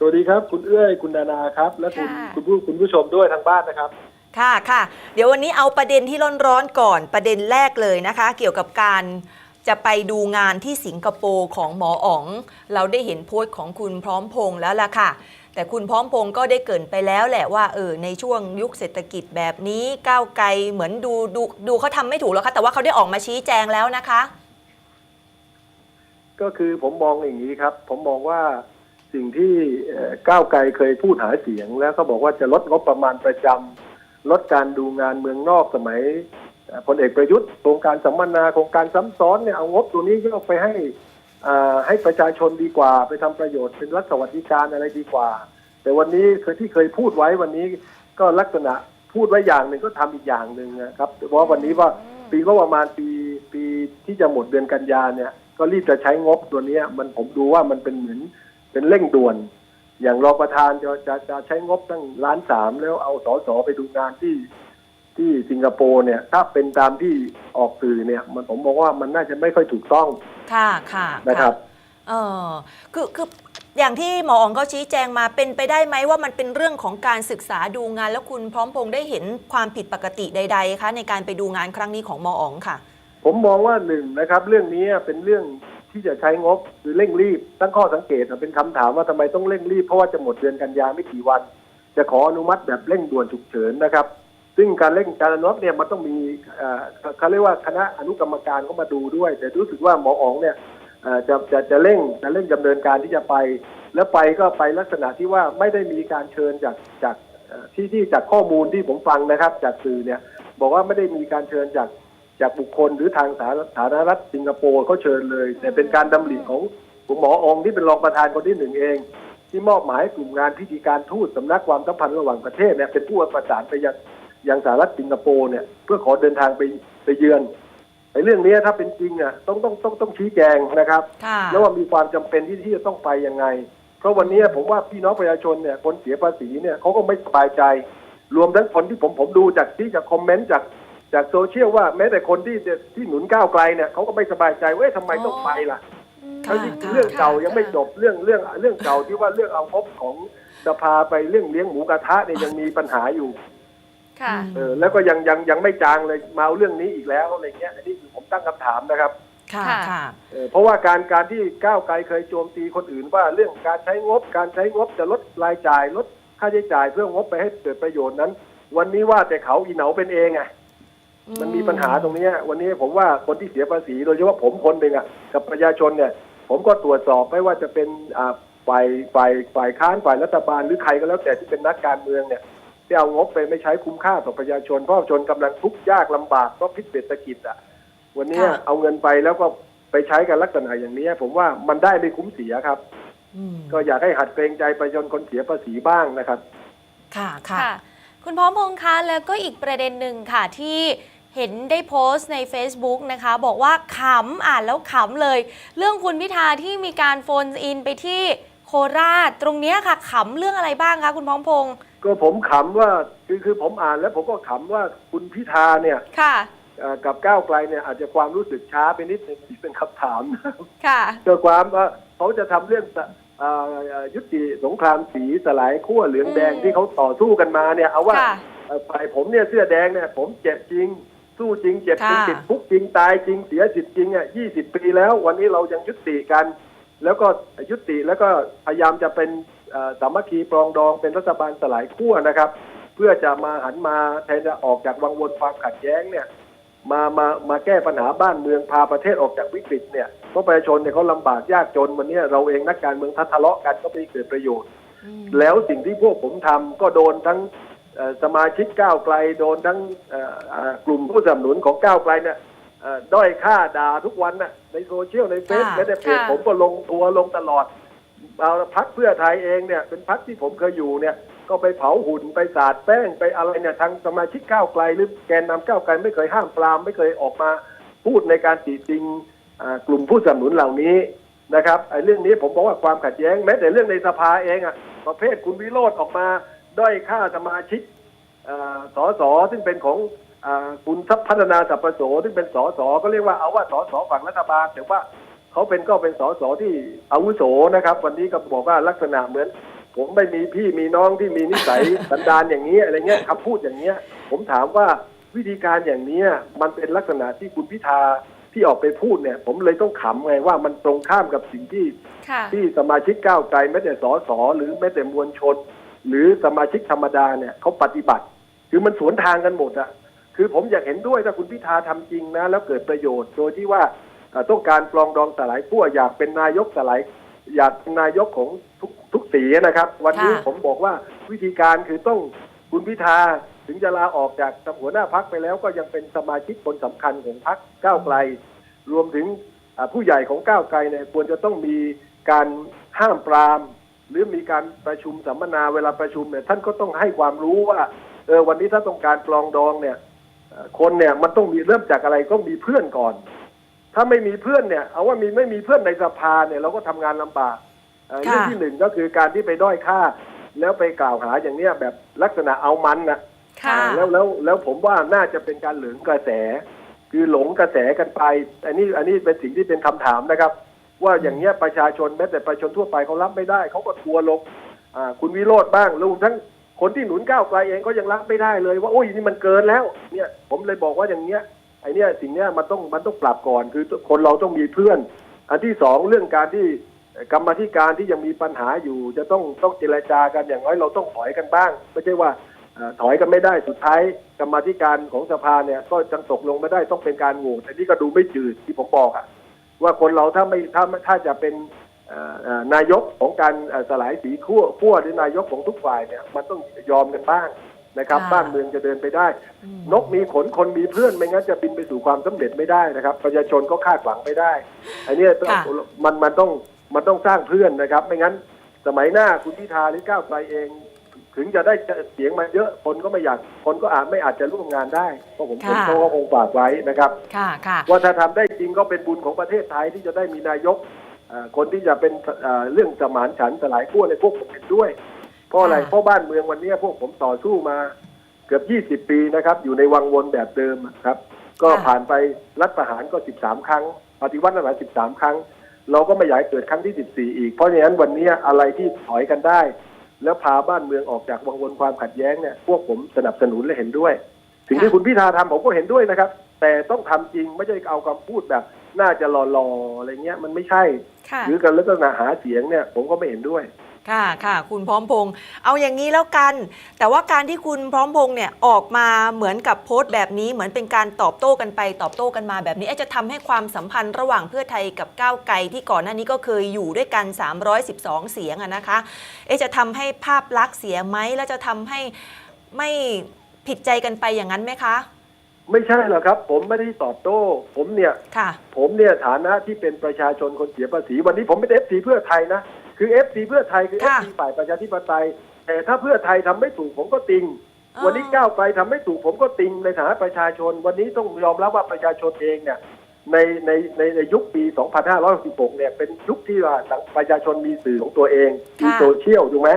สวัสดีครับ คุณเอื้อยคุณนานาครับ และคุณค่ะ คุณผู้คุณผู้ชมด้วยทางบ้านนะครับ ค่ะค่ะ เดี๋ยววันนี้เอาประเด็นที่ร้อนๆก่อนประเด็นแรกเลยนะคะ เกี่ยวกับการจะไปดูงานที่สิงคโปร์ของหมออ๋อง เราได้เห็นโพสต์ของคุณพร้อมพงษ์แล้วล่ะค่ะ แต่คุณพร้อมพงษ์ก็ได้เกรินไปแล้วแหละว่าเออในช่วงยุคเศรษฐกิจแบบนี้ก้าวไกลเหมือนดูดูดูเขาทำไม่ถูกแล้วค่ะ แต่ว่าเขาได้ออกมาชี้แจงแล้วนะคะ ก็คือผมมองอย่างนี้ครับ ผมมองว่า สิ่งที่ก้าวไกลเคยพูดหาเสียง แล้วก็บอกว่าจะลดงบประมาณประจำลดการดูงานเมืองนอกสมัยพลเอกประยุทธ์โครงการสัมมนาโครงการซ้ำซ้อนเนี่ยเอางบตัวนี้ก็ไปให้อ่าให้ประชาชนดีกว่า ไปทำประโยชน์เป็นรัฐสวัสดิการอะไรดีกว่า แต่วันนี้เคยที่เคยพูดไว้วันนี้ก็ลักษณะพูดไว้อย่างหนึ่งก็ทำอีกอย่างหนึ่งนะครับเพราะว่าวันนี้ว่าปีก็ประมาณปีปีที่จะหมดเดือนกันยาเนี่ย ก็รีบจะใช้งบตัวนี้มันผมดูว่ามันเป็นเหมือน เป็นเร่งด่วน อย่างรองประธานจะจะจะใช้งบตั้งล้านสามแล้วเอาสสไปดูงานที่ที่สิงคโปร์เนี่ย ถ้าเป็นตามที่ออกสื่อเนี่ย มันผมบอกว่ามันน่าจะไม่ค่อยถูกต้อง ค่ะค่ะนะครับ เออคือคืออย่างที่หมออ๋องเขาชี้แจงมาเป็นไปได้ไหมว่ามันเป็นเรื่องของการศึกษาดูงาน แล้วคุณพร้อมพงษ์ได้เห็นความผิดปกติใด ๆ คะ ในการไปดูงานครั้งนี้ของหมออ๋องค่ะ ผมมองว่าหนึ่งนะครับ เรื่องนี้เป็นเรื่อง ที่จะใช้งบหรือเร่งรีบตั้งข้อสังเกตเป็นคำถามว่าทำไมต้องเร่งรีบเพราะว่าจะหมดเดือนกันยาไม่กี่วัน จะขออนุมัติแบบเร่งด่วนฉุกเฉินนะครับ ซึ่งการเร่งการอนุมัติเนี่ยมันต้องมีเขาเรียกว่าคณะอนุกรรมการเข้ามาดูด้วย แต่รู้สึกว่าหมออ๋องเนี่ยจะจะจะเร่งจะเร่งดำเนินการที่จะไป แล้วไปก็ไปลักษณะที่ว่าไม่ได้มีการเชิญจากจากที่ที่จากข้อมูลที่ผมฟังนะครับ จากสื่อเนี่ยบอกว่าไม่ได้มีการเชิญจาก จากบุคคลหรือทางสาธารณรัฐสิงคโปร์เขาเชิญเลย แต่เป็นการดำริของคุณหมอองที่เป็นรองประธานคนที่หนึ่งเอง ที่มอบหมายให้กลุ่มงานพิธีการทูตสำนักความสัมพันธ์ระหว่างประเทศเนี่ยเป็นผู้ประสานไปยังยังสหรัฐสิงคโปร์เนี่ยเพื่อขอเดินทางไปไปเยือนไอ้เรื่องนี้ถ้าเป็นจริงอะต้องต้องต้องต้องชี้แจงนะครับค่ะแล้วว่ามีความจำเป็นที่ที่จะต้องไปยังไง เพราะวันนี้ผมว่าพี่น้องประชาชนเนี่ยคนเสียภาษีเนี่ยเขาก็ไม่สบายใจ รวมทั้งคนที่ผมผมดูจากที่จากคอมเมนต์จาก จากโซเชียลว่าแม้แต่คนที่ที่หนุนก้าวไกลเนี่ยเขาก็ไม่สบายใจว่าเอ๊ะทำไมต้องไปล่ะค่ะทั้งที่เรื่องเก่ายังไม่จบเรื่องเรื่องเรื่องเก่าที่ว่าเรื่องเอางบของสภาไปเรื่องเลี้ยงหมูกระทะเนี่ยยังมีปัญหาอยู่ค่ะอืมเออแล้วก็ยังยังยังไม่จางเลยมาเอาเรื่องนี้อีกแล้วอะไรเงี้ยอันนี้คือผมตั้งคำถามนะครับ ค่ะค่ะค่ะเอ่อเพราะว่าการการที่ก้าวไกลเคยโจมตีคนอื่นว่าเรื่องการใช้งบการใช้งบจะลดรายจ่ายลดค่าใช้จ่ายเพื่องบไปให้เกิดประโยชน์นั้น วันนี้ว่าแต่เขาอีเหนาเป็นเองไง มันมีปัญหาตรงเนี้ยวันนี้ผมว่าคนที่เสียภาษีโดยเฉพาะผมคนหนึ่งอะกับประชาชนเนี่ย ผมก็ตรวจสอบไม่ว่าจะเป็นอ่าฝ่ายฝ่ายฝ่ายค้านฝ่ายรัฐบาลหรือใครก็แล้วแต่ที่เป็นนักการเมืองเนี่ยที่เอางบไปไม่ใช้คุ้มค่าต่อประชาชนเพราะประชาชนกำลังทุกข์ยากลำบากเพราะพิษเศรษฐกิจอะ วันเนี้ยค่ะเอาเงินไปแล้วก็ไปใช้กันลักษณะอย่างนี้ ผมว่ามันได้ไม่คุ้มเสียครับอืมก็อยากให้หัดเกรงใจประชาชนคนเสียภาษีบ้างนะครับ ค่ะค่ะค่ะคุณพร้อมพงษ์คะแล้วก็อีกประเด็นหนึ่งค่ะที่ เห็นได้โพสต์ใน Facebook นะคะ บอกว่าขำอ่านแล้วขำเลย เรื่องคุณพิธาที่มีการโฟนอินไปที่โคราชตรงเนี้ยค่ะขำเรื่องอะไรบ้างคะคุณพร้อมพงษ์ก็ผมขำว่าคือคือผมอ่านแล้วผมก็ขำว่าคุณพิธาเนี่ยค่ะเอ่อกับก้าวไกลเนี่ยอาจจะความรู้สึกช้าไปนิดหนึงที่เป็นคำถามนะครับค่ะเกิดความว่าเขาจะทำเรื่องเอ่อยุติสงครามสีสลายขั้วเหลืองแดงอืมที่เขาต่อสู้กันมาเนี่ย เอาว่าค่ะ เอ่อฝ่ายผมเนี่ยเสื้อแดงเนี่ยผมเจ็บจริง สู้จริงเจ็บจริงค่ะติดคุกจริงตายจริงเสียสิทธิ์จริงอะยี่สิบปีแล้ว วันนี้เรายังยุติกัน แล้วก็ยุติแล้วก็พยายามจะเป็นเอ่อสามัคคีปรองดองเป็นรัฐบาลสลายขั้วนะครับ เพื่อจะมาหันมาแทนจะออกจากวังวนความขัดแย้งเนี่ยมามามาแก้ปัญหาบ้านเมืองพาประเทศออกจากวิกฤตเนี่ยเพราะประชาชนเนี่ยเขาลำบากยากจนวันนี้เราเองนักการเมืองทัทะเลาะกันก็ไม่เกิดประโยชน์อืมแล้วสิ่งที่พวกผมทำก็โดนทั้งเอ่อ สมาชิกก้าวไกลโดนทั้งเอ่อเอ่อกลุ่มผู้สนับสนุนของก้าวไกลเนี่ยเอ่อด้อยค่าด่าทุกวันน่ะในโซเชียลในเฟซค่ะและในเพจค่ะผมก็ลงทัวร์ลงตลอดเอาพักเพื่อไทยเองเนี่ยเป็นพักที่ผมเคยอยู่เนี่ย ก็ไปเผาหุ่นไปสาดแป้งไปอะไรเนี่ยทางสมาชิกก้าวไกล หรือแกนนำก้าวไกลไม่เคยห้ามปราม ไม่เคยออกมาพูดในการติติงอ่ากลุ่มผู้สนับสนุนเหล่านี้นะครับไอ้เรื่องนี้ผมบอกว่าความขัดแย้งแม้แต่เรื่องในสภาเองอะประเภทคุณวิโรธออกมา ด้อยค่าสมาชิกอ่าสสซึ่งเป็นของอาคุณทรัพย์พัฒนาสัพพโสซึ่งเป็นสสก็เรียกว่าเอาว่าสสฝั่งรัฐบาลแต่ว่าเขาเป็นก็เป็นสสที่อาวุโสนะครับ วันนี้ก็บอกว่าลักษณะเหมือนผผมไม่มีพี่มีน้องที่มีนิสัยสันดานอย่างนี้อะไรเงี้ยคำพูดอย่างเงี้ย ผมถามว่าวิธีการอย่างเนี้ยมันเป็นลักษณะที่คุณพิธาที่ออกไปพูดเนี่ย ผมเลยต้องขำไงว่ามันตรงข้ามกับสิ่งที่ค่ะที่สมาชิกก้าวไกลแม้แต่สสหรือแม้แต่มวลชน หรือสมาชิกธรรมดาเนี่ยเขาปฏิบัติ คือมันสวนทางกันหมดอะคือผมอยากเห็นด้วยถ้าคุณพิธาทำจริงนะ แล้วเกิดประโยชน์โดยที่ว่าเอ่อต้องการปลองดองสลายขั้วอยากเป็นนายกสลายอยากเป็นนายกของทุกทุกสีนะครับ วันนี้ค่ะผมบอกว่าวิธีการคือต้องคุณพิธาถึงจะลาออกจากหัวหน้าพักไปแล้ว ก็ยังเป็นสมาชิกคนสำคัญของพักก้าวไกล รวมถึงอ่าผู้ใหญ่ของก้าวไกลเนี่ยควรจะต้องมีการห้ามปราม หรือมีการประชุมสัมมนาเวลาประชุมเนี่ยท่านก็ต้องให้ความรู้ว่าเออวันนี้ถ้าต้องการปลองดองเนี่ยเอ่อคนเนี่ยมันต้องมีเริ่มจากอะไรก็มีเพื่อนก่อน ถ้าไม่มีเพื่อนเนี่ย เอาว่ามีไม่มีเพื่อนในสภาเนี่ยเราก็ทำงานลำบากเอ่อค่ะเรื่องที่หนึ่งก็คือการที่ไปด้อยค่า แล้วไปกล่าวหาอย่างเนี้ยแบบลักษณะเอามันนะค่ะแล้วแล้วแล้วผมว่าน่าจะเป็นการเหลืองกระแส คือหลงกระแสกันไป อันนี้อันนี้เป็นสิ่งที่เป็นคำถามนะครับ ว่าอย่างเนี้ยประชาชนแม้แต่ประชาชนทั่วไปเขารับไม่ได้เขาก็ทัวร์ลงคุณวิโรธบ้างรวมทั้งคนที่หนุนก้าวไกลเองก็ยังรับไม่ได้เลย ว่าโอ้ยนี่มันเกินแล้วเนี่ยผมเลยบอกว่าอย่างเนี้ยไอเนี้ยสิ่งเนี้ยมันต้องมันต้องปรับก่อนคือคนเราต้องมีเพื่อน อันที่สองเรื่องการที่กรรมธิการที่ยังมีปัญหาอยู่ จะต้องต้องเจรจากันอย่างน้อยเราต้องถอยกันบ้าง ไม่ใช่ว่าถอยกันไม่ได้สุดท้ายกรรมธิการของสภาเนี่ยก็จังตกลงไม่ได้ต้องเป็นการโหวตแต่นี่ก็ดูไม่จืดที่ผมบอกอะ ว่าคนเราถ้าไม่ถ้าถ้าจะเป็นเอ่อเอ่อนายกของการเอ่อสลายสีขั้วขั้วหรือนายกของทุกฝ่ายเนี่ยมันต้องยอมกันบ้างนะครับค่ะบ้านเมืองจะเดินไปได้อืมนกมีขนคนมีเพื่อนไม่งั้นจะบินไปสู่ความสำเร็จไม่ได้นะครับ ประชาชนก็คาดหวังไม่ได้อันเนี้ยต้องค่ะมันมันต้องมันต้องสร้างเพื่อนนะครับ ไม่งั้นสมัยหน้าคุณพิธาหรือก้าวไกลเอง ถึงจะได้เสียงมาเยอะคนก็ไม่อยากคนก็อาจไม่อาจจะร่วมงานได้เพราะผมผมค่ะเขาก็คงฝากไว้นะครับค่ะค่ะ ว่าถ้าทำได้จริงก็เป็นบุญของประเทศไทยที่จะได้มีนายกเอ่อคนที่จะเป็นเอ่อเรื่องสมานฉันท์สลายขั้วในพวกผมเห็นด้วย เพราะอะไรค่ะ เพราะบ้านเมืองวันนี้พวกผมต่อสู้มา เกือบ 20 ปีนะครับ อยู่ในวังวนแบบเดิมครับ ก็ผ่านไปรัฐประหารก็ 13 ครั้ง ปฏิวัติรัฐประหาร 13 ครั้ง เราก็ไม่อยากให้เกิดครั้งที่ 14 อีก เพราะฉะนั้นวันนี้อะไรที่ถอยกันได้ แล้วพาบ้านเมืองออกจากวังวนความขัดแย้งเนี่ยพวกผมสนับสนุนและเห็นด้วยสิ่งที่ค่ะคุณพิธาทำผมก็เห็นด้วยนะครับ แต่ต้องทำจริงไม่ใช่เอาคำพูดแบบ น่าจะหล่อๆอะไรเงี้ยมันไม่ใช่ค่ะหรือกันลักษณะหาเสียงเนี่ย ผมก็ไม่เห็นด้วย ค่ะค่ะ คุณพร้อมพงษ์เอาอย่างนี้แล้วกัน แต่ว่าการที่คุณพร้อมพงษ์เนี่ยออกมาเหมือนกับโพสต์แบบนี้เหมือนเป็นการตอบโต้กันไป ตอบโต้กันมาแบบนี้เอ๊ะจะทำให้ความสัมพันธ์ระหว่างเพื่อไทยกับก้าวไกลที่ก่อนหน้านี้ก็เคยอยู่ด้วยกัน 312 เสียงอะนะคะเอ๊ะจะทำให้ภาพลักษณ์เสียไหมแล้วจะทำให้ไม่ผิดใจกันไปอย่างนั้นไหมคะ ไม่ใช่หรอกครับ ผมไม่ได้ตอบโต้ ผมเนี่ย ค่ะ ผมเนี่ยฐานะที่เป็นประชาชนคนเสียภาษีวันนี้ผมเป็นเอฟซีเพื่อไทยนะ คือเอฟซีเพื่อไทยคือเอฟค่ะซีฝ่ายประชาธิปไตย แต่ถ้าเพื่อไทยทำไม่ถูกผมก็ติง อ๋อ วันนี้ก้าวไกลทำไม่ถูกผมก็ติงในฐานะประชาชน วันนี้ต้องยอมรับว่าประชาชนเองเนี่ยในในในในยุคปี 2566 เนี่ยเป็นยุคที่ว่าประชาชนมีสื่อของตัวเองมีค่ะ โซเชียลถูกไหม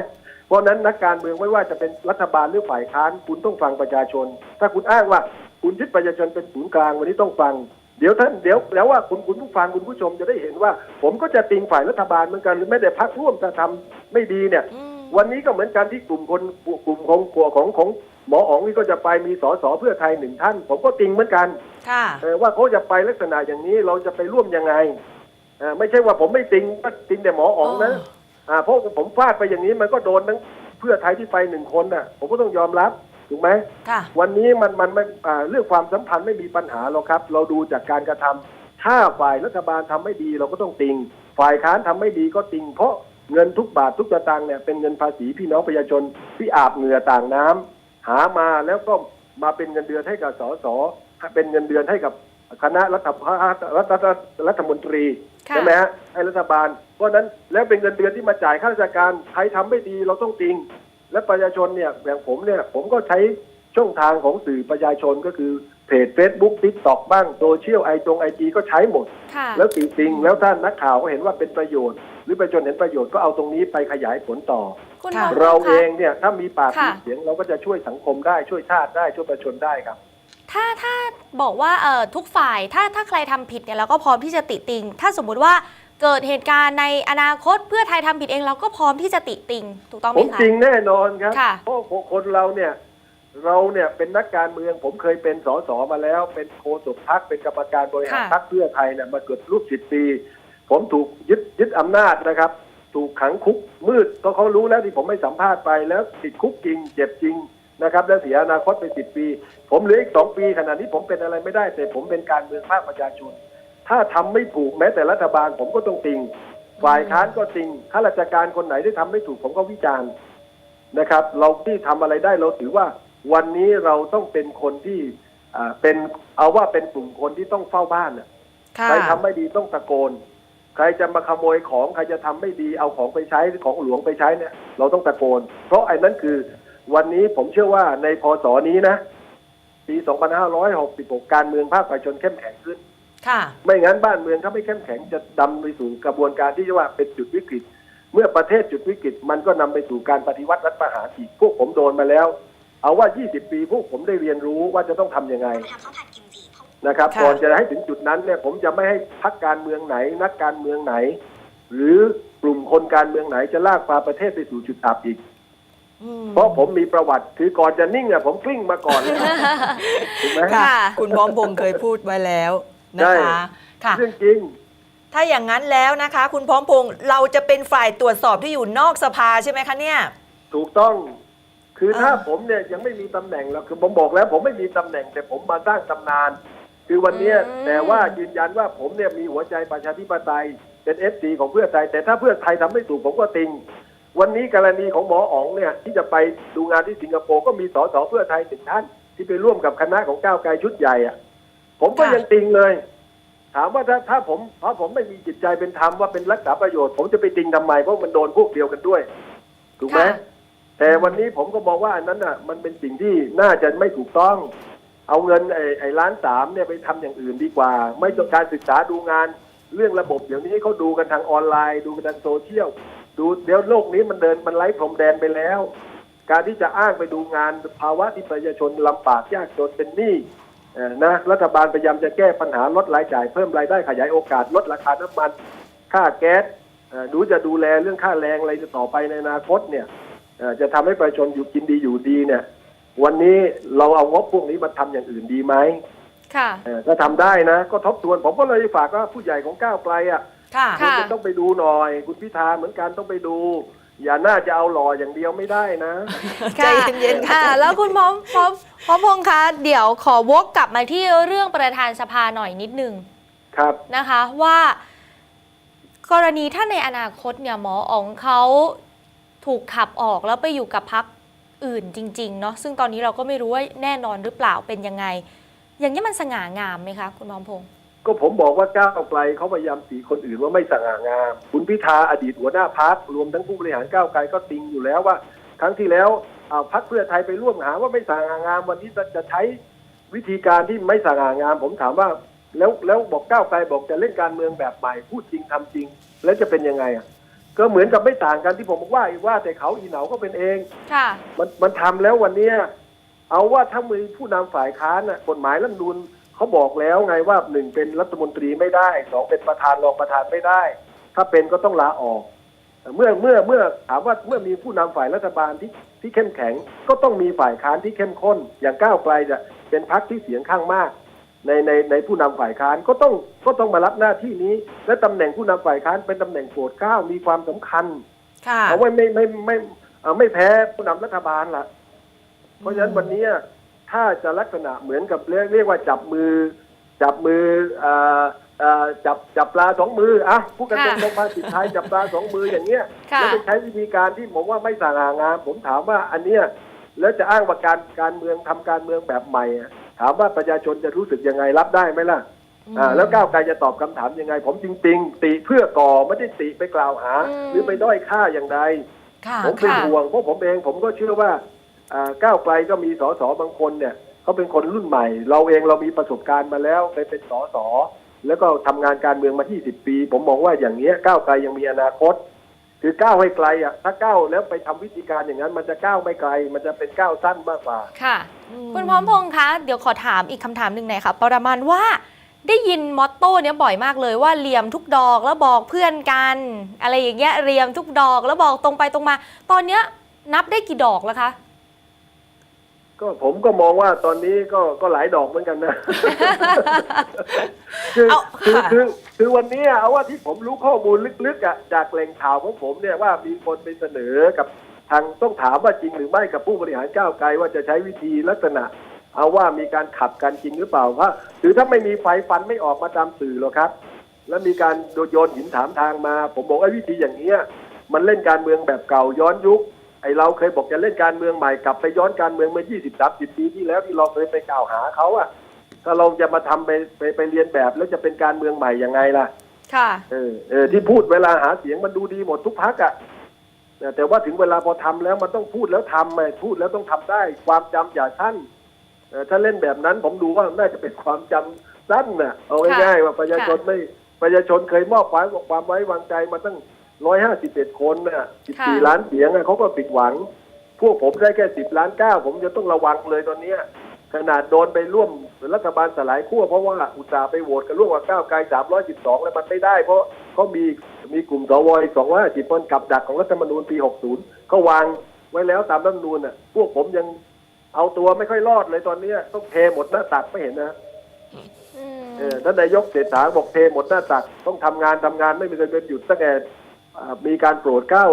เพราะฉะนั้นนักการเมืองไม่ว่าจะเป็นรัฐบาลหรือฝ่ายค้านคุณต้องฟังประชาชน ถ้าคุณอ้างว่าคุณยึดประชาชนเป็นศูนย์กลางวันนี้ต้องฟัง เดี๋ยวท่านเดี๋ยวแล้วว่าคุณคุณผู้ฟังคุณผู้ชมจะได้เห็นว่า ผมก็จะติงฝ่ายรัฐบาลเหมือนกันหรือแม้แต่พรรคร่วมจะทำไม่ดีเนี่ยอืมวันนี้ก็เหมือนกันที่กลุ่มคนกลุ่มของของของของหมออ๋องนี่ก็จะไปมีสสเพื่อไทยหนึ่งท่าน ผมก็ติงเหมือนกันค่ะเออว่าเขาจะไปลักษณะอย่างนี้เราจะไปร่วมยังไงเออไม่ใช่ว่าผมไม่ติงว่าติงแต่หมออ๋องนะอ๋ออ่าเพราะผมฟาดไปอย่างนี้มันก็โดนทั้งเพื่อไทยที่ไปหนึ่งคนน่ะ ผมก็ต้องยอมรับ ถูกไหมค่ะวันนี้มันมันไม่อ่าเรื่องความสัมพันธ์ไม่มีปัญหาหรอกครับ เราดูจากการกระทำถ้าฝ่ายรัฐบาลทำไม่ดีเราก็ต้องติง ฝ่ายค้านทำไม่ดีก็ติง เพราะเงินทุกบาททุกสตางค์เนี่ยเป็นเงินภาษีพี่น้องประชาชนที่อาบเหงื่อต่างน้ำหามาแล้วก็มาเป็นเงินเดือนให้กับสสเป็นเงินเดือนให้กับคณะรัฐรัฐรัฐรัฐมนตรีค่ะ ใช่ไหมฮะให้รัฐบาล เพราะฉะนั้นแล้วเป็นเงินเดือนที่มาจ่ายข้าราชการใครทำไม่ดีเราต้องติง และประชาชนเนี่ยอย่างผมเนี่ยผมก็ใช้ช่องทางของสื่อประชาชนก็คือเพจ Facebook t ิ k t o k บ้างโซเชียลไอจงไอจีก็ใช้หมด ค่ะ แล้วติงๆแล้วท่านนักข่าวก็เห็นว่าเป็นประโยชน์ หรือประชาชนเห็นประโยชน์ก็เอาตรงนี้ไปขยายผลต่อ คุณค่ะพงษ์เราคะเองเนี่ยถ้ามีปากมีค่ะ เสียงเราก็จะช่วยสังคมได้ช่วยชาติได้ช่วยประชาชนได้ครับ ถ้าถ้าบอกว่าเอ่อทุกฝ่ายถ้าถ้าใครทำผิดเนี่ยเราก็พร้อมที่จะติติง ถ้าสมมุติว่า เกิดเหตุการณ์ในอนาคตเพื่อไทยทำผิดเองเราก็พร้อมที่จะติติงถูกต้องไหผมมคะจริงแน่นอนครับค่ะเพราะคนเราเนี่ยเราเนี่ยเป็นนักการเมืองผมเคยเป็นสสมาแล้ว เป็นโฆษกพักเป็นกรรมการบริหารค่ะพักเพื่อไทยเนี่ยมาเกือบรูปสิบปี ผมถูกยึดยึดอำนาจนะครับ ถูกขังคุกมืดก็เขารู้แล้วที่ผมไม่สัมภาษณ์ไปแล้วติดคุกจริง เจ็บจริงนะครับ แล้วเสียอนาคตไปสิบปี ผมเหลืออีกสองปีขณะนี้ผมเป็นอะไรไม่ได้แต่ผมเป็นการเมืองภาคประชาชน ถ้าทำไม่ถูกแม้แต่รัฐบาลผมก็ต้องติง ฝ่ายค้านก็ติงข้าราชการคนไหนที่ทำไม่ถูกผมก็วิจารณ์นะครับ เราที่ทำอะไรได้เราถือว่าวันนี้เราต้องเป็นคนที่อ่าเป็นเอาว่าเป็นกลุ่มคนที่ต้องเฝ้าบ้านน่ะค่ะใครทำไม่ดีต้องตะโกน ใครจะมาขโมยของใครจะทำไม่ดีเอาของไปใช้ของหลวงไปใช้เนี่ย เราต้องตะโกน เพราะไอ้นั้นคือวันนี้ผมเชื่อว่าในพศนี้นะ ปี 2566 การเมืองภาคประชาชนเข้มแข็งขึ้นค่ะ ไม่งั้นบ้านเมืองถ้าไม่เข้มแข็งจะดำไปสู่กระบวนการที่จะว่าเป็นจุดวิกฤต เมื่อประเทศจุดวิกฤตมันก็นำไปสู่การปฏิวัติรัฐประหารอีกพวกผมโดนมาแล้ว เอาว่า 20 ปีพวกผมได้เรียนรู้ว่าจะต้องทำยังไงนะครับค่ะก่อนจะให้ถึงจุดนั้นเนี่ยผมจะไม่ให้พักการเมืองไหน นักการเมืองไหน หรือกลุ่มคนการเมืองไหนจะลากพาประเทศไปสู่จุดอับอีกอืมเพราะผมมีประวัติคือก่อนจะนิ่งอะผมกลิ้งมาก่อนเลยถูกไหมค่ะค่ะคุณพร้อมพงษ์เคยพูดไว้แล้ว นะใช่คะค่ะ เรื่องจริง ถ้าอย่างนั้นแล้วนะคะ คุณพร้อมพงษ์เราจะเป็นฝ่ายตรวจสอบที่อยู่นอกสภาใช่ไหมคะเนี่ย ถูกต้อง คือถ้าอ่าผมเนี่ยยังไม่มีตำแหน่งแล้วคือผมบอกแล้ว ผมไม่มีตำแหน่งแต่ผมมาสร้างตำนาน คือวันเนี้ยอืม แต่ว่ายืนยันว่าผมเนี่ยมีหัวใจประชาธิปไตย เป็นเอฟซีของเพื่อไทย แต่ถ้าเพื่อไทยทำไม่ถูกผมก็ติง วันนี้กรณีของหมออ๋องเนี่ยที่จะไปดูงานที่สิงคโปร์ก็มีสสเพื่อไทยหนึ่งท่านที่ไปร่วมกับคณะของก้าวไกลชุดใหญ่อะ ผมก็ค่ะ ยังติงเลย ถามว่าถ้าถ้าผมเพราะผมไม่มีจิตใจเป็นธรรมว่าเป็นรักษาประโยชน์ ผมจะไปติงทำไมเพราะมันโดนพวกเดียวกันด้วยถูกไหมค่ะ แต่วันนี้ผมก็มองว่าอันนั้นน่ะ มันเป็นสิ่งที่น่าจะไม่ถูกต้อง เอาเงินไอ้ไอ้ล้านสามเนี่ยไปทำอย่างอื่นดีกว่า ไม่ต้องการศึกษาดูงาน เรื่องระบบเดี๋ยวนี้เขาดูกันทางออนไลน์ ดูกันทางโซเชียลดูเดี๋ยวโลกนี้มันเดินมันไร้พรมแดนไปแล้ว การที่จะอ้างไปดูงานภาวะที่ประชาชนลำบากยากจนเป็นหนี้เอ่อ นะรัฐบาลพยายามจะแก้ปัญหาลดรายจ่ายเพิ่มรายได้ขยายโอกาสลดราคาน้ำมัน ค่าแก๊สเอ่อดูจะดูแลเรื่องค่าแรงอะไรต่อไปในอนาคตเนี่ยเอ่อจะทำให้ประชาชนอยู่กินดีอยู่ดีเนี่ย วันนี้เราเอางบพวกนี้มาทำอย่างอื่นดีไหมค่ะเอ่อถ้าทำได้นะ ก็ทบทวนผมก็เลยฝากว่าผู้ใหญ่ของก้าวไกลอะค่ะค่ะคุณต้องไปดูหน่อย คุณพิธาเหมือนกันต้องไปดู อย่าน่าจะเอาหล่ออย่างเดียวไม่ได้นะ ใจเย็นๆค่ะอ่าแล้วคุณพร้อมพร้อมพร้อมพงษ์คะเดี๋ยวขอวกกลับมาที่เรื่องประธานสภาหน่อยนิดนึงครับนะคะว่า กรณีถ้าในอนาคตเนี่ยหมออ๋องเขาถูกขับออกแล้วไปอยู่กับพักอื่นจริงๆเนาะซึ่งตอนนี้เราก็ไม่รู้ว่าแน่นอนหรือเปล่าเป็นยังไง อย่างนี้มันสง่างามไหมคะ คุณพร้อมพงษ์ ก็ผมบอกว่าก้าวไกลเขาพยายามสีคนอื่นว่าไม่สง่างาม คุณพิธาอดีตหัวหน้าพักรวมทั้งผู้บริหารก้าวไกลก็ติงอยู่แล้วว่า ครั้งที่แล้วเอาพักเพื่อไทยไปร่วมหาว่าไม่สง่างาม วันนี้จะจะใช้วิธีการที่ไม่สง่างาม ผมถามว่าแล้วแล้วบอกก้าวไกลบอกจะเล่นการเมืองแบบใหม่พูดจริงทำจริง แล้วจะเป็นยังไงอะก็เหมือนกับไม่ต่างกันที่ผมบอกว่าอีกว่าแต่เขาอีเหนาก็เป็นเองค่ะมันมันทำแล้ววันเนี้ยเอาว่าถ้ามีผู้นำฝ่ายค้านน่ะกฎหมายรัฐธรรมนูล เขาบอกแล้วไงว่าหนึ่งเป็นรัฐมนตรีไม่ได้สองเป็นประธานรองประธานไม่ได้ ถ้าเป็นก็ต้องลาออก เมื่อเมื่อเมื่อถามว่าเมื่อมีผู้นำฝ่ายรัฐบาลที่ที่เข้มแข็ง ก็ต้องมีฝ่ายค้านที่เข้มข้น อย่างก้าวไกลจะเป็นพรรคที่เสียงข้างมาก ในในในผู้นำฝ่ายค้านก็ต้องก็ต้องมารับหน้าที่นี้ และตำแหน่งผู้นำฝ่ายค้านเป็นตำแหน่งโปรดเกล้ามีความสำคัญค่ะเอาไว้ไม่ไม่ไม่เอ่อไม่แพ้ผู้นำรัฐบาลล่ะ เพราะฉะนั้นวันนี้ ถ้าจะลักษณะเหมือนกับเรียกเรียกว่าจับมือ จับมือเอ่อเอ่อจับจับปลาสองมืออะพูดกันตค่ะรงๆภาษาไทยจับปลาสองมืออย่างเงี้ยค่ะ แล้วไปใช้วิธีการที่ผมว่าไม่สง่างามผมถามว่าอันเนี้ยแล้วจะอ้างว่าการการเมืองทำการเมืองแบบใหม่อะถามว่าประชาชนจะรู้สึกยังไงรับได้ไหมล่ะ อ่าแล้วก้าวไกลจะตอบคำถามยังไง ผมจริง ๆ ติเพื่อก่อไม่ได้ติไปกล่าวหา อืม หรือไปด้อยค่าอย่างใดค่ะ ผมเป็นค่ะ ห่วงเพราะผมเองผมก็เชื่อว่าอ่า ก้าวไกลก็มีสสบางคนเนี่ยเขาเป็นคนรุ่นใหม่ เราเองเรามีประสบการณ์มาแล้วเคยเป็นสสแล้วก็ทำงานการเมืองมา 20 ปี ผมมองว่าอย่างเนี้ยก้าวไกลยังมีอนาคต คือก้าวให้ไกลอะถ้าก้าวแล้วไปทำวิธีการอย่างนั้น มันจะก้าวไม่ไกล มันจะเป็นก้าวสั้นมากกว่าค่ะ คุณพร้อมพงษ์คะเดี๋ยวขอถามอีกคำถามหนึ่งหน่อยค่ะปรมาณว่าได้ยินมอตโต้เนี้ยบ่อยมากเลยว่าเหลี่ยมทุกดอกแล้วบอกเพื่อนกัน อะไรอย่างเงี้ยเหลี่ยมทุกดอกแล้วบอกตรงไปตรงมา ตอนเนี้ยนับได้กี่ดอกแล้วคะ ก็ผมก็มองว่าตอนนี้ก็ก็หลายดอกเหมือนกันนะ คือเอาคือค่ะ คือคือวันนี้เอาว่าที่ผมรู้ข้อมูลลึกๆอะจากแหล่งข่าวของผมเนี่ยว่ามีคนไปเสนอกับทางต้องถามว่าจริงหรือไม่กับผู้บริหารก้าวไกลว่าจะใช้วิธีลักษณะ เอาว่ามีการขับกันจริงหรือเปล่าว่าหรือถ้าไม่มีไฟฟันไม่ออกมาตามสื่อหรอกครับ แล้วมีการโยนหินถามทางมา ผมบอกไอ้วิธีอย่างเนี้ย มันเล่นการเมืองแบบเก่าย้อนยุค ไอ้เราเคยบอกจะเล่นการเมืองใหม่กลับไปย้อนการเมืองเมื่อ 20 30 ปีที่แล้วที่เราเคยไปกล่าวหาเขาอะถ้าเราจะมาทำไปไปไปเรียนแบบแล้วจะเป็นการเมืองใหม่ยังไงล่ะ ค่ะ เออเออที่พูดเวลาหาเสียงมันดูดีหมดทุกพักอะแต่แต่ว่าถึงเวลาพอทำแล้วมันต้องพูดแล้วทำไงพูดแล้วต้องทำได้ ความจำอย่าสั้นเออถ้าเล่นแบบนั้นผมดูว่าน่าจะเป็นความจำสั้นน่ะเอาง่ายๆว่าประชาชนไม่ประชาชนเคยมอบความความไว้วางใจมาตั้ง ร้อยห้าสิบเอ็ดคนน่ะสิบสี่ค่ะล้านเสียงอะเขาก็ผิดหวัง พวกผมได้แค่สิบล้านเก้าผมจะต้องระวังเลยตอนเนี้ยขนาดโดนไปร่วมรัฐบาลสลายขั้วเพราะว่าอุตส่าห์ไปโหวตกันร่วมกับก้าวไกลสามร้อยสิบสองแล้วมันไม่ได้ เพราะเขามีมีกลุ่มสวสองร้อยสิบคนกับดักของรัฐธรรมนูญปีหกศูนย์เขาวางไว้แล้วตามรัฐธรรมนูญน่ะ พวกผมยังเอาตัวไม่ค่อยรอดเลยตอนเนี้ยต้องเทหมดหน้าตักไม่เห็นนะอืมเออท่านนายกเศรษฐาบอกเทหมดหน้าตักต้องทำงานทำงานไม่มีเงินเดือนหยุดตั้งแต่อ่า มีการโปรดเกล้า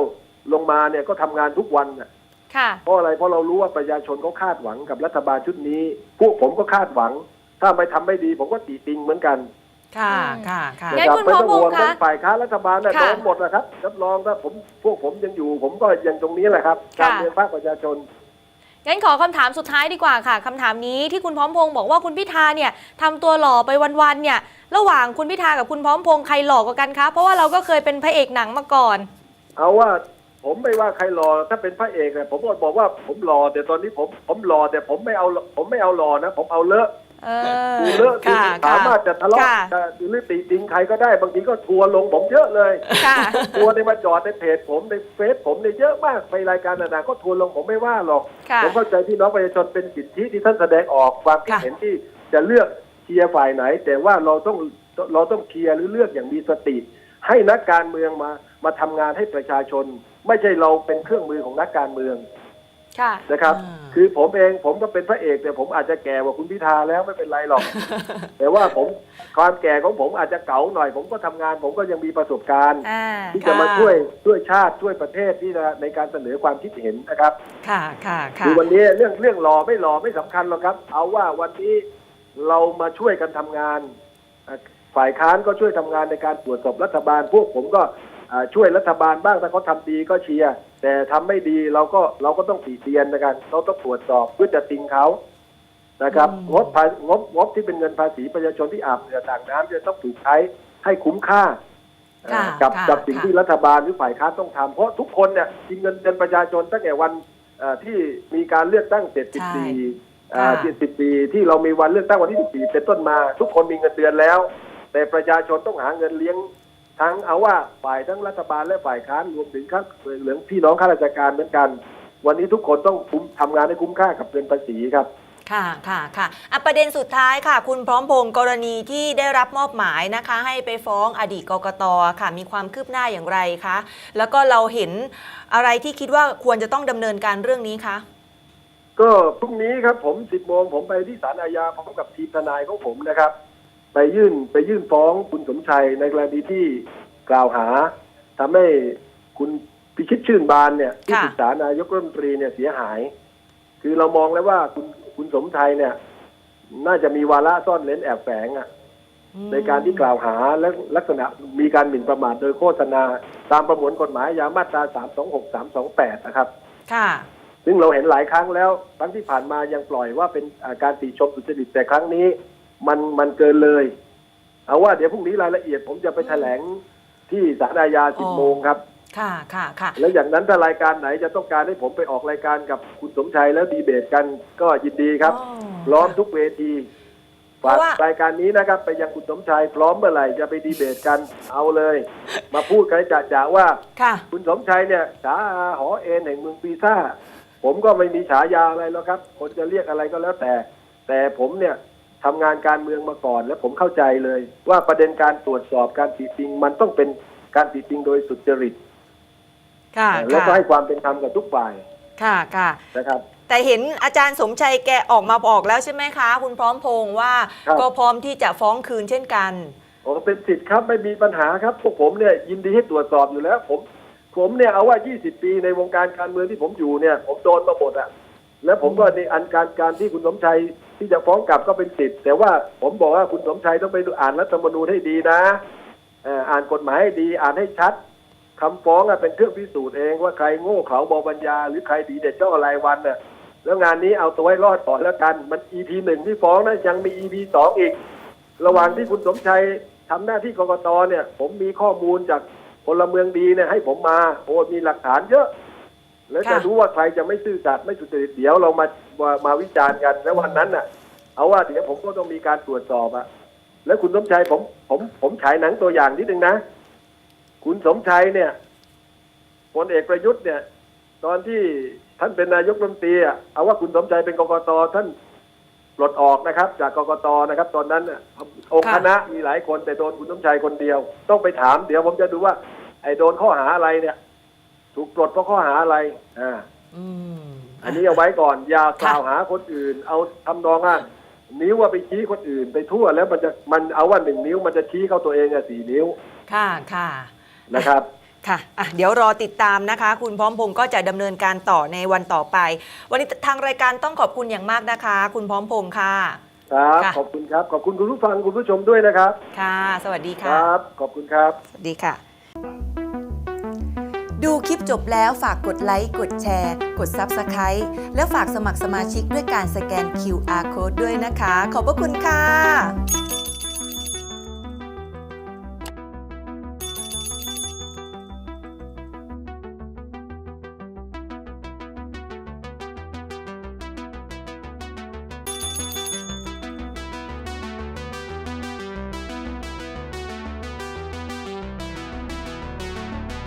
ลงมาเนี่ยก็ทำงานทุกวันน่ะค่ะเพราะอะไรเพราะเรารู้ว่าประชาชนเขาคาดหวังกับรัฐบาลชุดนี้ พวกผมก็คาดหวัง ถ้าไม่ทำไม่ดีผมก็ตีติงเหมือนกัน ค่ะค่ะค่ะงั้นนะคุณไม่ต้องห่วงพร้อมพงษ์คะทั้งฝ่ายค้านรัฐบาลน่ะค่ะโดนหมดนะครับรับรองถ้าผมพวกผมยังอยู่ ผมก็ยังตรงนี้แหละครับค่ะการเมืองภาคประชาชน งั้นขอคำถามสุดท้ายดีกว่าค่ะคำถามนี้ที่คุณพร้อมพงศ์บอกว่าคุณพิธาเนี่ยทำตัวหล่อไปวันๆเนี่ยระหว่างคุณพิธากับคุณพร้อมพงศ์ใครหล่อกว่ากันคะเพราะว่าเราก็เคยเป็นพระเอกหนังมาก่อน เอาว่าผมไม่ว่าใครหลอถ้าเป็นพระเอกเนี่ยผมก็บอกว่าผมหลอแต่ตอนนี้ผมผมหลอแต่ผมไม่เอาผมไม่เอาหลอนะ ผมเอาเลอะ เออคือเลอะคือค่ะสามารถจะทะเลาะค่ะจะหรือติติงใครก็ได้บางทีก็ทัวร์ลงผมเยอะเลย ค่ะ ทัวร์ในมาจอดในเพจผมในเฟซผมเนี่ยเยอะมากไปรายการต่างๆก็ทัวร์ลงผมไม่ว่าหรอก ค่ะ ผมเข้าใจพี่น้องประชาชนเป็นสิทธิที่ท่านแสดงออกความคิดค่ะ เห็นที่จะเลือกเชียร์ฝ่ายไหน แต่ว่าเราต้องเราต้องเชียร์หรือเลือกอย่างมีสติ ให้นักการเมืองมามาทำงานให้ประชาชน ไม่ใช่เราเป็นเครื่องมือของนักการเมือง ค่ะ นะครับ อ่า คือผมเองผมก็เป็นพระเอกแต่ผมอาจจะแก่กว่าคุณพิธาแล้วไม่เป็นไรหรอก แต่ว่าผมความแก่ของผมอาจจะเก๋าหน่อย ผมก็ทำงาน ผมก็ยังมีประสบการณ์ อ่าที่จะมาช่วยช่วยชาติช่วยประเทศที่จะในการเสนอความคิดเห็นนะครับ ค่ะค่ะค่ะ คือวันนี้เรื่องเรื่องรอไม่รอไม่สำคัญหรอกครับ เอาว่าวันนี้เรามาช่วยกันทำงานอะฝ่ายค้านก็ช่วยทำงานในการตรวจสอบรัฐบาล พวกผมก็อ่า ช่วยรัฐบาลบ้างถ้าเขาทำดีก็เชียร์แต่ทำไม่ดีเราก็เราก็ต้องตีเตียนนะครับเราต้องตรวจสอบเพื่อจะติงเขานะครับอืมงบภางบงบที่เป็นเงินภาษีประชาชนที่อาบเหงื่อต่างน้ำจะต้องถูกใช้ให้คุ้มค่าค่ะกับค่ะกับสิ่งค่ะที่รัฐบาลหรือฝ่ายค้านต้องทำเพราะทุกคนเนี่ยกินเงินเดือนประชาชนตั้งแต่วันเอ่อที่มีการเลือกตั้งใช่70ปีค่ะ70ปีที่เรามีวันเลือกตั้งวันที่14เป็นต้นมา ทุกคนมีเงินเดือนแล้ว แต่ประชาชนต้องหาเงินเลี้ยง ทั้งเอาว่าฝ่ายทั้งรัฐบาลและฝ่ายค้านรวมถึงข้าเหลืองพี่น้องข้าราชการเหมือนกัน วันนี้ทุกคนต้องคุ้มทำงานให้คุ้มค่ากับเงินภาษีครับค่ะค่ะค่ะอะประเด็นสุดท้ายค่ะ คุณพร้อมพงศ์กรณีที่ได้รับมอบหมายนะคะ ให้ไปฟ้องอดีตกกตค่ะ มีความคืบหน้าอย่างไรคะแล้วก็เราเห็นอะไรที่คิดว่าควรจะต้องดำเนินการเรื่องนี้คะก็พรุ่งนี้ครับผม10โมงผมไปที่ศาลอาญาพร้อมกับทีมทนายของผมนะครับ ไปยื่นไปยื่นฟ้องคุณสมชัยในกรณีที่กล่าวหาทำให้คุณพิชิตชื่นบานเนี่ยที่ค่ะปรึกษานายกรัฐมนตรีเนี่ยเสียหาย คือเรามองแล้วว่าคุณคุณสมชัยเนี่ย น่าจะมีวาระซ่อนเล้นแอบแฝงอะอืมในการที่กล่าวหาและลักษณะมีการหมิ่นประมาทโดยโฆษณา ตามประมวลกฎหมายยามาตรา 326 328 นะครับ ค่ะ ซึ่งเราเห็นหลายครั้งแล้ว ครั้งที่ผ่านมายังปล่อยว่าเป็นอ่าการติชมสุจริตแต่ครั้งนี้ มันมันเกินเลย เอาว่าเดี๋ยวพรุ่งนี้รายละเอียด ผมจะไปแถลงที่ศาลอาญาอ๋อ10โมงครับ ค่ะค่ะค่ะแล้วอย่างนั้นถ้ารายการไหนจะต้องการให้ผมไปออกรายการกับคุณสมชัยแล้วดีเบตกันก็ยินดีครับ อ๋อพร้อมทุกเวทีเพราะฝากว่า รายการนี้นะครับ ไปยังคุณสมชัยพร้อมเมื่อไหร่จะไปดีเบตกันเอาเลย มาพูดกันจะจะว่า ค่ะ คุณสมชัยเนี่ยฉาอาหอเอ็นแห่งเมืองปีซ่า ผมก็ไม่มีฉายาอะไรแล้วครับ คนจะเรียกอะไรก็แล้วแต่ แต่ผมเนี่ย ทำงานการเมืองมาก่อน และผมเข้าใจเลย ว่าประเด็นการตรวจสอบการติจริง มันต้องเป็นการติจริงโดยสุจริตค่ะแล้วก็ค่ะให้ความเป็นธรรมกับทุกฝ่ายค่ะค่ะนะครับแต่เห็นอาจารย์สมชัยแกออกมาบอกแล้วใช่ไหมคะ คุณพร้อมพงษ์ว่าครับก็พร้อมที่จะฟ้องคืนเช่นกันผมเป็นสิทธิ์ครับไม่มีปัญหาครับพวกผมเนี่ยยินดีให้ตรวจสอบอยู่แล้ว ผม ผมเนี่ยเอาว่า 20 ปีในวงการการเมืองที่ผมอยู่เนี่ย ผมโดนมาหมดอะแล้วผมก็ในอันการการที่คุณสมชัย ที่จะฟ้องกลับก็เป็นสิทธิ์แต่ว่าผมบอกว่าคุณสมชัยต้องไปอ่านรัฐธรรมนูญให้ดีนะอ่ออ่านกฎหมายให้ดีอ่านให้ชัดคำฟ้องอเป็นเครื่องพิสูจน์เองว่าใครโง่เขลาบอปัญญา หรือใครดีเด็ดเจ้าอะไรายวันน่ะแล้วงานนี้เอาตัวให้รอดก่อนแล้วกันมัน EP หนึ่งที่ฟ้องนะยังมี EP สองอีก ระหว่างที่คุณสมชัยทำหน้าที่กรกตเนี่ย ผมมีข้อมูลจากพลเมืองดีเนี่ยให้ผมมาโอ้มีหลักฐานเยอะ แล้วจะค่ะรู้ว่าใครจะไม่ซื่อสัตย์ไม่สุจริตเดี๋ยวเรามามามาวิจารณ์กัน แล้ววันนั้นน่ะ เอาว่าเดี๋ยวผมก็ต้องมีการตรวจสอบอะแล้วคุณสมชัยผม ผมผมฉายหนังตัวอย่างนิดนึงนะ คุณสมชัยเนี่ยพลเอกประยุทธ์เนี่ย ตอนที่ท่านเป็นนายกรัฐมนตรีอะเอาว่าคุณสมชัยเป็นกกตท่านปลดออกนะครับ จากกกตนะครับ ตอนนั้นน่ะองค์ค่ะคณะมีหลายคนแต่โดนคุณสมชัยคนเดียว ต้องไปถามเดี๋ยวผมจะดูว่า ไอ้โดนข้อหาอะไรเนี่ย ถูกปลดเพราะข้อหาอะไรอ่าอืมอันนี้เอาไว้ก่อน อย่ากล่าวหาคนอื่น เอาทำนองว่านิ้วว่าไปชี้คนอื่นไปทั่วแล้วมันจะมันเอาว่าหนึ่งนิ้วมันจะชี้เข้าตัวเองอะสี่นิ้วค่ะค่ะ นะครับ ค่ะอะ เดี๋ยวรอติดตามนะคะ คุณพร้อมพงษ์ก็จะดำเนินการต่อในวันต่อไป วันนี้ทางรายการต้องขอบคุณอย่างมากนะคะ คุณพร้อมพงษ์ค่ะ ครับ ค่ะ ขอบคุณครับ ขอบคุณคุณผู้ฟังคุณผู้ชมด้วยนะครับ ค่ะ สวัสดีคค่ะ รับ ขอบคุณครับ สวัสดีค่ะ ดูคลิปจบแล้วฝากกดไลค์ กดแชร์ กด Subscribe และฝากสมัครสมาชิกด้วยการสแกน QR Code ด้วยนะคะ ขอบพระคุณค่ะ